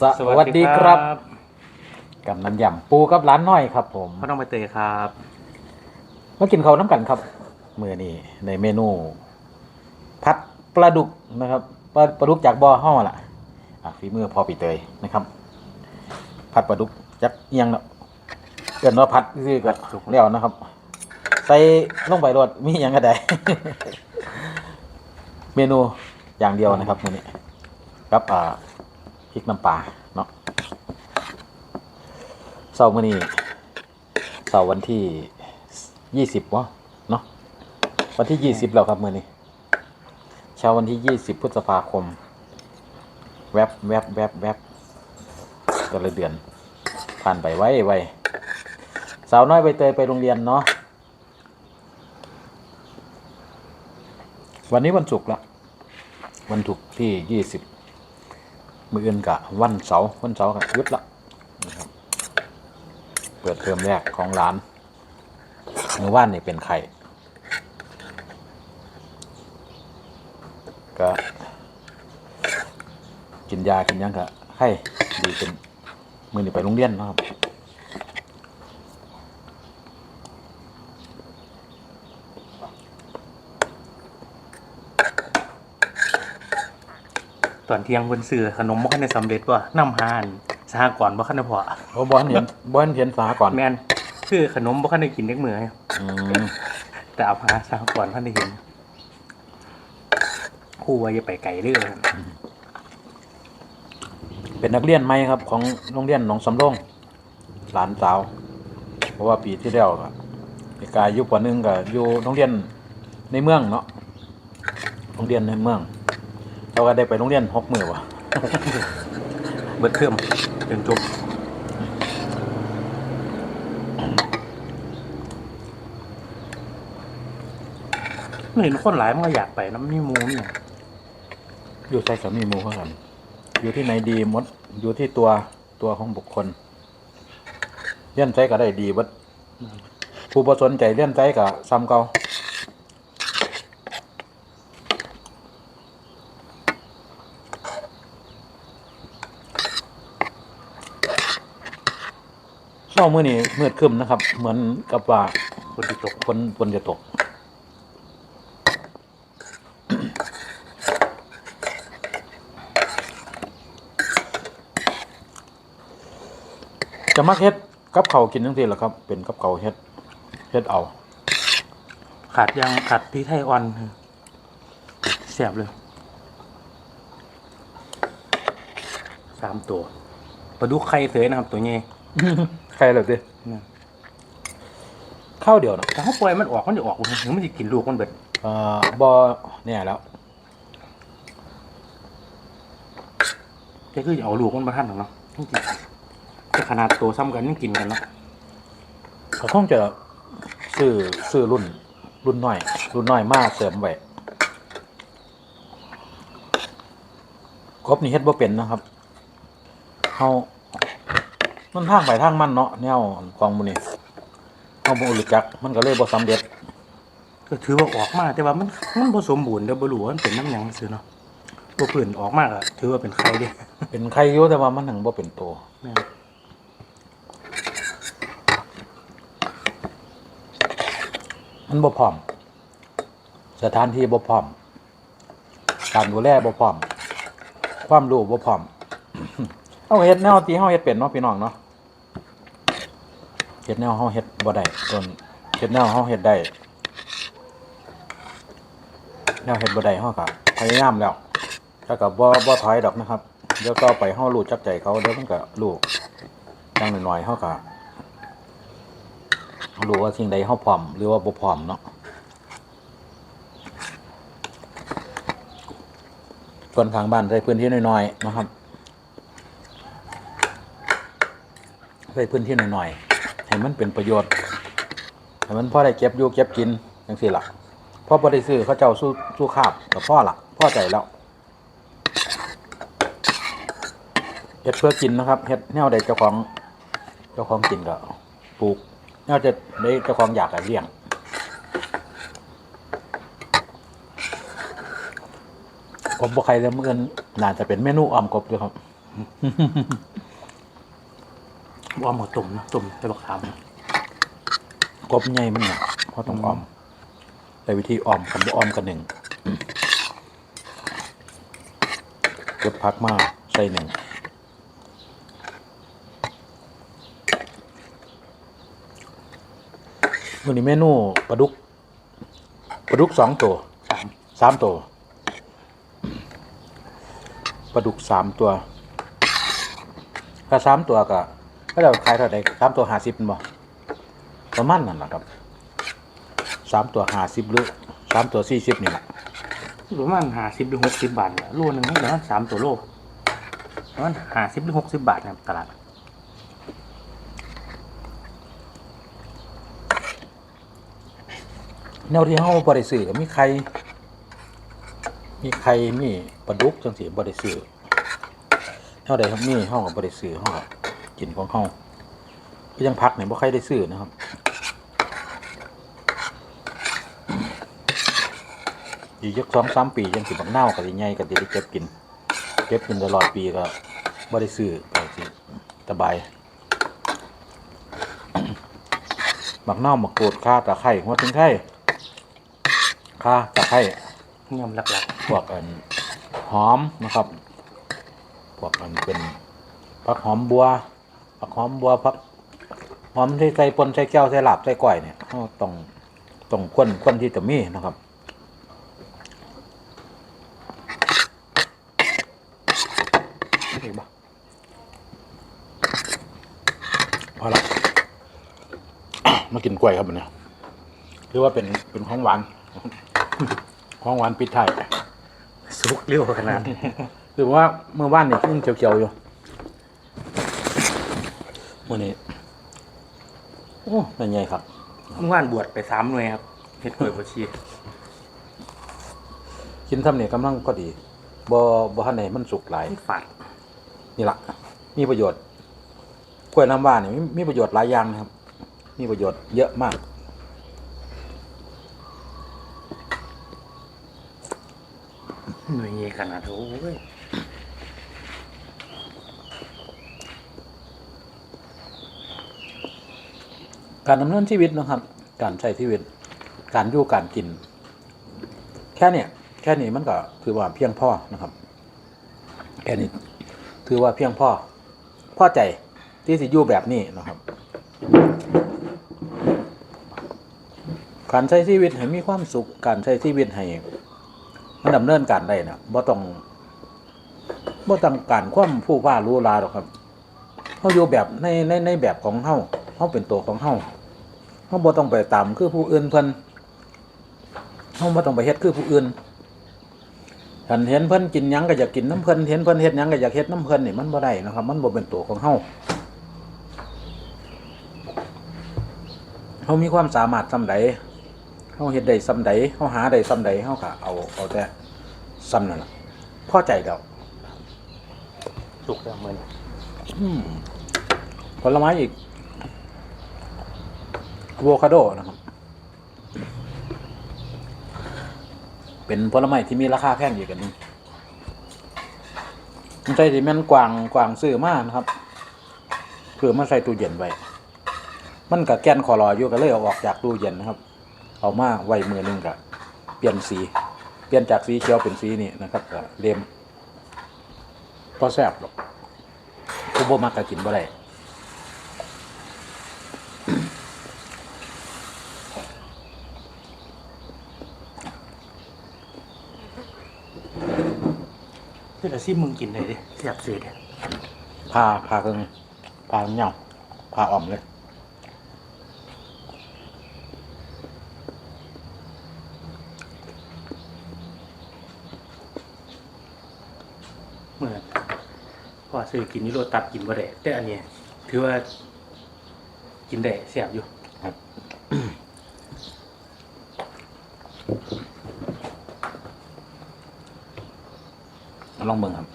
สวัสดีครับ กับน้ำยำปูกับร้านน้อยครับ ผมพ่อน้องใบเตยครับมากินข้าวน้ำกันครับมื้อนี้ในเมนูผัดปลาดุกนะครับปลาปลาดุกจากบ่อห่อล่ะอะฝีมือพอปีเตยนะครับผัดปลาดุกจักเอียงเนาะเกินว่าผัดคือก็แล้วนะครับ ใส่ลงไปรดมีหยังก็ได้ เมนูอย่างเดียวนะครับมื้อนี้ครับอ่า พริกน้ำปลาเนาะเสาร์มื้อนี้เสาร์วันที่ยี่สิบวะเนาะวันที่ยี่สิบแล้วครับมื้อนี้เช้าวันที่ยี่สิบพฤษภาคม แวบแวบแวบแวบแต่ละเดือน ผ่านไปไว้ไวสาวน้อยใบเตยไปโรงเรียนเนาะวันนี้วันศุกร์ละวันศุกร์ที่ยี่สิบ มืออื่นกะวันเสาร์วันเสาร์กะยุดละนะครับ เปิดเทอมแรกของร้านเมื่อวานนี่เป็นไข่ก็กินยากินยังกะไข้ดีเป็นมือนี่ไปโรงเรียนนาะครับ อนเที่ยงคนซื้อขนมบ่คันได้สำเร็จว่านำหานสหกรณ์บ่คันได้พอโอ้บอลเห็นบอลเห็นสาก่อนแม่นคือขนมบ่คันได้กินเด็กมื้ออืมแต่เอาหาสหกรณ์คันได้เห็นครูว่าอย่าไปไกลเด้อเป็นนักเรียนใหม่ครับ ของโรงเรียนหนองสำโรงหลานสาว เพราะว่าปีที่แล้วก็ไอ้กายอยุควันหนึ่งก็อยู่โรงเรียนในเมืองเนาะโรงเรียนในเมือง เราก็ได้ไปโรงเรียนหกมือวะเบิดเทอมจนจบเห็นคนหลายมันก็อยากไปน้ำมีหมูเนี่ยอยู่ใส่สามีหมูเขากันอยู่ที่ไหนดีหมด อยู่ที่ตัวตัวของบุคคลเลี้ยนใจก็ได้ดีเบัดผู้ประสนใจเลี้ยนใจก็ซ้ำเก่า ช้ามื้อนี้มืดครึมนะครับ เหมือนกับว่าคนที่ตกฝนฝนจะตกจะมักเฮ็ดกับเขากินทั้งทีแหละครับ เป็นกับเขาเฮ็ดเฮ็ดเอา ขาดยางขาดพริกไทยอ่อนแซ่บเลยสามตัวปลาดุกไข่เสยนะครับ ตัวนี้ ใครเลยดินะข้าวเดียวนะแต่เขาปล่อยมันออกมันจะออกหรือมันจะกินลูกมันเบิดเอ่อบอเนี่ยแล้วแต่คือจะเอาลูกมันมาทันหรอกเนาะจริงๆแต่ขนาดตัวซ้ำกันยังกินกันเนาะเขาคงจะซื้อซื้อรุ่น รุ่นน้อย รุ่นน้อยมากเสริมไว้ครบนี่เฮ็ดบ่เป็นนะครับเฮา มันทางไปทางมันเนาะแนวของหมูนี่เฮาบ่รู้จัก มันก็เลยบ่สำเร็จ ก็ถือว่าออกมาแต่ว่ามันมันผสมบูรณ์เดี๋ยวบรูว่ามันเป็นน้ำหยังซื้อเนาะตัวผื่นออกมากอะถือว่าเป็นไข่เด้เป็นไข่อยู่แต่ว่ามันหังบ่เป็นโตแม่นมันบ่พร้อม สถานที่บ่พร้อม การดูแลบ่พร้อม ความรู้บ่พร้อม เอาเฮ็ดแนวที่เฮาเฮ็ดเป็นเนาะพี่น้องเนาะเฮ็ดแนวเฮาเฮ็ดบ่ได้ส่วนเฮ็ดแนวเฮาเฮ็ดได้แนวเฮ็ดบ่ได้เฮาก็พยายามแล้วแล้วก็บ่บ่ถอยดอกนะครับเดี๋ยวต่อไปเฮารู้จักใจเขาเดี๋ยวมันก็รู้จังหน่อยๆเฮาก็รู้ว่าสิ่งใดเฮาพร้อมหรือว่าบ่พร้อมเนาะส่วนข้างบ้านใช้พื้นที่น้อยๆนะครับ ใช้พื้นที่หน่อยๆให้มันเป็นประโยชน์ให้มันพ่อได้เก็บอยู่เก็บกินจังซี่ล่ะพ่อบ่ได้ซื้อเขาเจ้าสู้สู้คาบกับพ่อล่ะพ่อใจแล้วเฮ็ดเพื่อกินนะครับเฮ็ดแนวใดเจ้าของเจ้าของกินก็ปลูกแนวจะได้เจ้าของอยากก็เลี้ยงผมบ่ใครเลยเมื่อกี้น่าจะเป็นเมนูออมกบด้วยครับ บ่เอาหมดต้มนะต้มใส่บักขามกบใหญ่มันเนี่ยเพราะต้องอ้อมแต่วิธีอ้อมคำว่าออมกันหนึ่งเก็บพักมากใส่หนึ่งวันนี้เมนูปลาดุกปลาดุกสองตัวสามสามตัวปลาดุกสามตัว ถ้าสามตัวก็ ก็จะขายเท่าไหร่สามตัวห้าสิบบ่ประมาณนั่นแหละครับสามตัวห้าสิบหรือสามตัวสี่สิบนี่แหละประมาณห้าสิบหรือหกสิบบาทเนี่ยโลหนึงให้ประมาณสามตัวโลประมาณห้าสิบหรือหกสิบบาทนะครับตลาดแนวที่เฮาบริสื่อก็มีไข่มีไข่มีปลาดุกจังสีบริสื่อเท่าใดครับมีเฮากับบริสื่อเฮาก็ กินของเฮาก็ยังพักเนี่ยบ่ใครได้ซื้อนะครับอีกยักสองสามปียังสิบักเน่ากับใหญ่ก็จะได้เก็บกิน เก็บกินตลอดปีก็บ่ได้ซื้อก็สิสบายบักเน่าบักโกดข่าตะไคร้หัวถึงไข่ข่าตะไคร้ยำหลักพวกอันหอมนะครับพวกอันเป็นผักหอมบัว ผักหอมบัวผักหอมที่ใส่ปนใส่แก้วใส่หลาบใส่ก้อยเนี่ยเราต้องต้องคนคนที่จะมีนะครับๆเห็นปะพอละมากินกล้วยครับมันเนี่ยหรือว่าเป็นเป็นของหวานของหวานปิดท้ายสุกเร็วขนาดนี้หรือว่าเมื่อวานนี่ยังเขียวๆอยู่ มื่อนี้โอ้เป็นไงครับเมื่อวานบวชไปสามหน่วยครับเฮ็ดกล้วยบวชีกินทำเนี่ยกำลังก็ดีบ่บ่ทันไหนมันสุกหลายฝาดนี่ละมีประโยชน์กล้วยน้ำว้าเนี่ยมีมีประโยชน์หลายอย่างนะครับ มีประโยชน์เยอะมากหน่วยเยขนาดโอ้ย การดำเนินชีวิตนะครับ การใช้ชีวิต การอยู่การกิน แค่เนี่ยแค่นี้มันก็ถือว่าเพียงพอนะครับ แค่นี้ถือว่าเพียงพอพอใจที่สิอยู่แบบนี้นะครับ การใช้ชีวิตให้มีความสุข การใช้ชีวิตให้มันดำเนินการได้นะบ่ต้องบ่ต้องการความผู้ว่ารู้ลาหรอกครับเขาอยู่แบบในในในแบบของเฮา เฮาเป็นตัวของเฮาเฮาบ่ต้องไปตามคือผู้อื่นเพิ่นเฮาบ่ต้องไปเฮ็ดคือผู้อื่นคันเห็นเพิ่นกินหยังก็อยากกินน้ำเพิ่นเห็นเพิ่นเฮ็ดหยังก็อยากเฮ็ดน้ำเพิ่นนี่มันบ่ได้นะครับ มันบ่เป็นตัวของเฮาเฮามีความสามารถส่ำใดเฮาเฮ็ดได้ส่ำใดเฮาหาได้ส่ำใดเฮาก็เอาเอาแต่ส่ำนั่นล่ะพอใจแล้วสุกแล้วเหมือนอืมผลไม้อีก อะโวคาโดนะครับ เป็นผลไม้ที่มีราคาแพงอยู่กันนึงมันใช่ที่ม่นกวางกวางซื้อมากนะครับ เพื่อมาใส่ตู้เย็นไว้ มันกับแกนคอรออยู่ก็เลยเอาออกจากตู้เย็นนะครับ เอามาไว้มือนึงกับเปลี่ยนสี เปลี่ยนจากสีเขียวเป็นสีนี่นะครับเลมพอแซ่บหรอกผู้บ่มักก็กินบ่ได้ ที่ละซิมึงกินเลยดิเสียบสื่อเดียพาพาเครื่องพาเหงาพาอ่อมเลยเหมือนพอซื้อกินนี่โรตัดกินบ่ได้แต่อันเนี้ยถือว่ากินได้เสียบอยู่ ครับ ลองเบิ่งครับ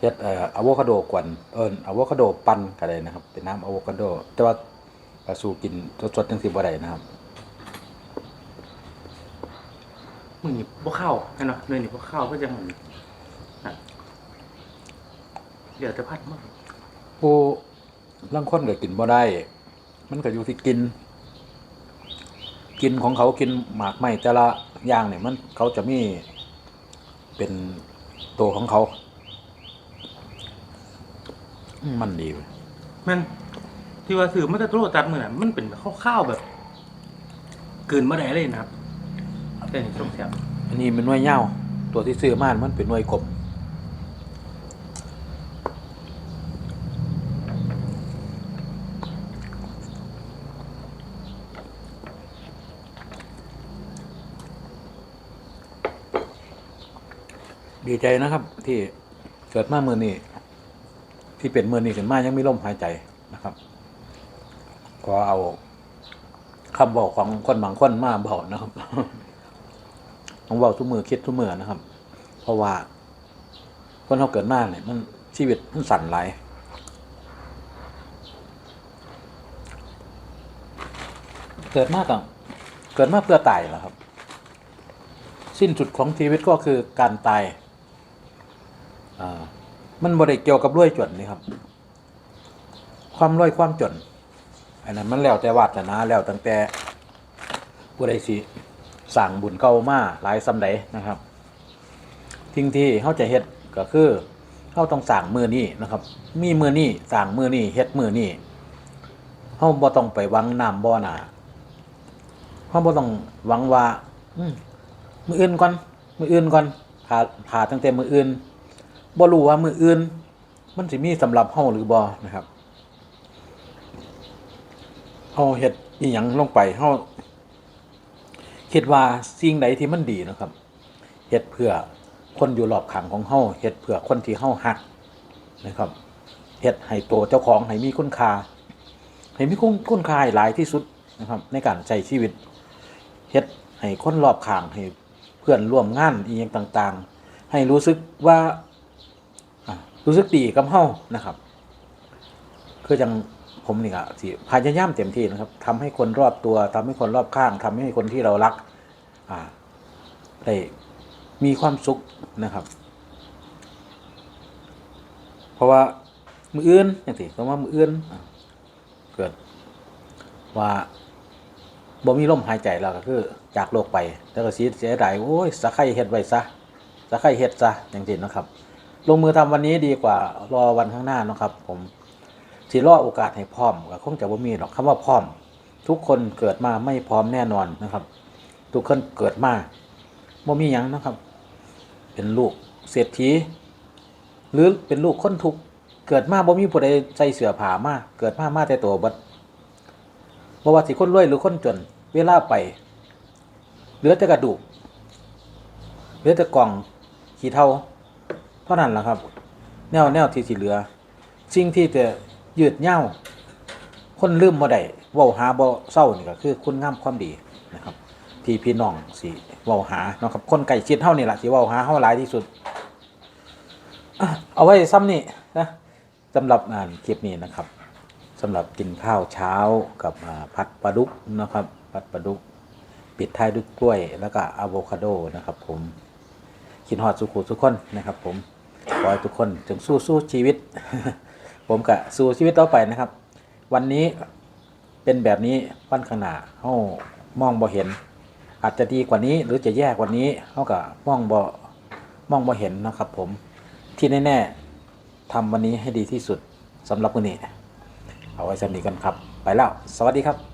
เฮ็ดเอ่ออะโวคาโดกวนเอิ้นอะโวคาโดปั่นก็ได้นะครับ เป็นน้ำอะโวคาโด แต่ว่าก็สู้กินสดๆจังซี่บ่ได้นะครับมึงนี่บ่เข้าแน่เนาะเลยนี่บ่เข้าก็จะเหมือนนั่นเดี๋ยวจะพัดมากผู้ลังคนก็กินบ่ได้ มันก็อยู่ที่กิน กินของเขากินหมากไม้แต่ละอย่างเนี่ยมันเขาจะมีเป็นตัวของเขาอืมมันดีเว้ยแม่นที่ว่าซื้อมาแต่โลตัดมือนั้นมันเป็นแบบข้าวๆแบบเกินมาได้เลยนะครับแต่นี่ส้มแซ่บอันนี้เป็นหน่วยเหย้าตัวที่ซื้อมามันเป็นหน่วยกลม ดีใจนะครับ ที่เกิดมาเมื่อนี้ที่เป็นเมื่อนี้ขึ้นมายังมีลมหายใจนะครับก็เอาคำบอกของคนบางคนมาบอกนะครับต้องเว้าทุกมือคิดทุกมือนะครับ เพราะว่าคนเขาเกิดมาเนี่ยมันชีวิตมันสั่นไหลเกิดมาต้องเกิดมาเพื่อตายเหรอครับ สิ้นสุดของชีวิตก็คือการตาย อ่า มันบริเกี่ยวกับรวยจนนี่ครับ ความรวยความจนอันนั้นมันแล้วแต่วาสนาแล้วตั้งแต่ผู้ใดสิสั่งบุญเก่ามาหลายสำใดนะครับ ทิ้งที่เขาจะเฮ็ดก็คือเขาต้องสั่งมือนี้นะครับ มีมือนี้สั่งมือนี้เฮ็ดมือนี้เขาบ่ต้องไปหวังน้ำบ่อหนาเขาบ่ต้องหวังว่าอืมืออื่นก่อนมืออื่นก่อนพาพาตั้งแต่มืออื่น บ่รู้ว่ามืออื่น มันสิมีสำหรับเฮาหรือบ่นะครับเฮาเฮ็ดอีหยังลงไปเฮาคิดว่าสิ่งใดที่มันดีนะครับเฮ็ดเพื่อคนอยู่รอบข้างของเฮาเฮ็ดเพื่อคนที่เฮาฮักนะครับเฮ็ดให้ตัวเจ้าของให้มีคุณค่าให้มีคุณคุณค่าให้หลายที่สุดนะครับ ในการใช้ชีวิตเฮ็ดให้คนรอบข้างให้เพื่อนร่วมงานอีหยังต่าง ๆ ให้รู้สึกว่า รู้สึกดีกับเฮานะครับ คือจังผมนี่ก็สิพยายามเต็มที่นะครับทำให้คนรอบตัวทำให้คนรอบข้างทำให้คนที่เรารัก อ่าได้มีความสุขนะครับ เพราะว่ามืออื่นอย่างสิคำว่ามืออื่นอะเกิด ว่าบ่มีลมหายใจแล้วก็คือ จากโลกไป แล้วก็เสียเสียดายโอ้ยสะไข่เฮ็ดไว้ซะสะไข่เฮ็ดซะอย่างสินะครับ ลงมือทำวันนี้ดีกว่ารอวันข้างหน้านะครับ ผมสิรอโอกาสให้พร้อมก็คงจะบ่มีหรอกคำว่าพร้อม ทุกคนเกิดมาไม่พร้อมแน่นอนนะครับ ทุกคนเกิดมาบ่มีหยังนะครับ เป็นลูกเศรษฐีหรือเป็นลูกคนทุกข์เกิดมาบ่มีผู้ใดใส่เสื้อผ้ามาเกิดมามาแต่ตัวบัดบ่ว่าสิคนรวยหรือคนจน เวลาไปเหลือแต่กระดูกเหลือแต่กล่องขี้เท่า เท่านั้นแหละครับ แนวแนวที่สิเหลือ สิ่งที่จะยืดเย้าคนลืมบ่ได้เว้าหาบ่เศร้านี่ก็คือคุณงามความดีนะครับที่พี่น้องสิเว้าหาเนาะครับคนใกล้ชิดเฮานี่แหละสิเว้าหาเฮาหลายที่สุด เอาไว้ซ้ำนี่นะสำหรับงานคลิปนี้นะครับสำหรับกินข้าวเช้ากับผัดปลาดุกนะครับผัดปลาดุก ปิดท้ายด้วยกล้วย แล้วก็อะโวคาโดนะครับ ผมคิดฮอดสุขุทุกคนนะครับ ผม ขอให้ทุกคนจงสู้สู้ชีวิต ผมก็สู้ชีวิตต่อไปนะครับ วันนี้เป็นแบบนี้วันข้างหน้าเฮามองบ่เห็น อาจจะดีกว่านี้หรือจะแย่กว่านี้เฮาก็มองบ่มองบ่เห็นนะครับ ผมที่แน่ๆทำวันนี้ให้ดีที่สุดสำหรับวันนี้ เอาไว้สำนีกันครับ ไปแล้ว สวัสดีครับ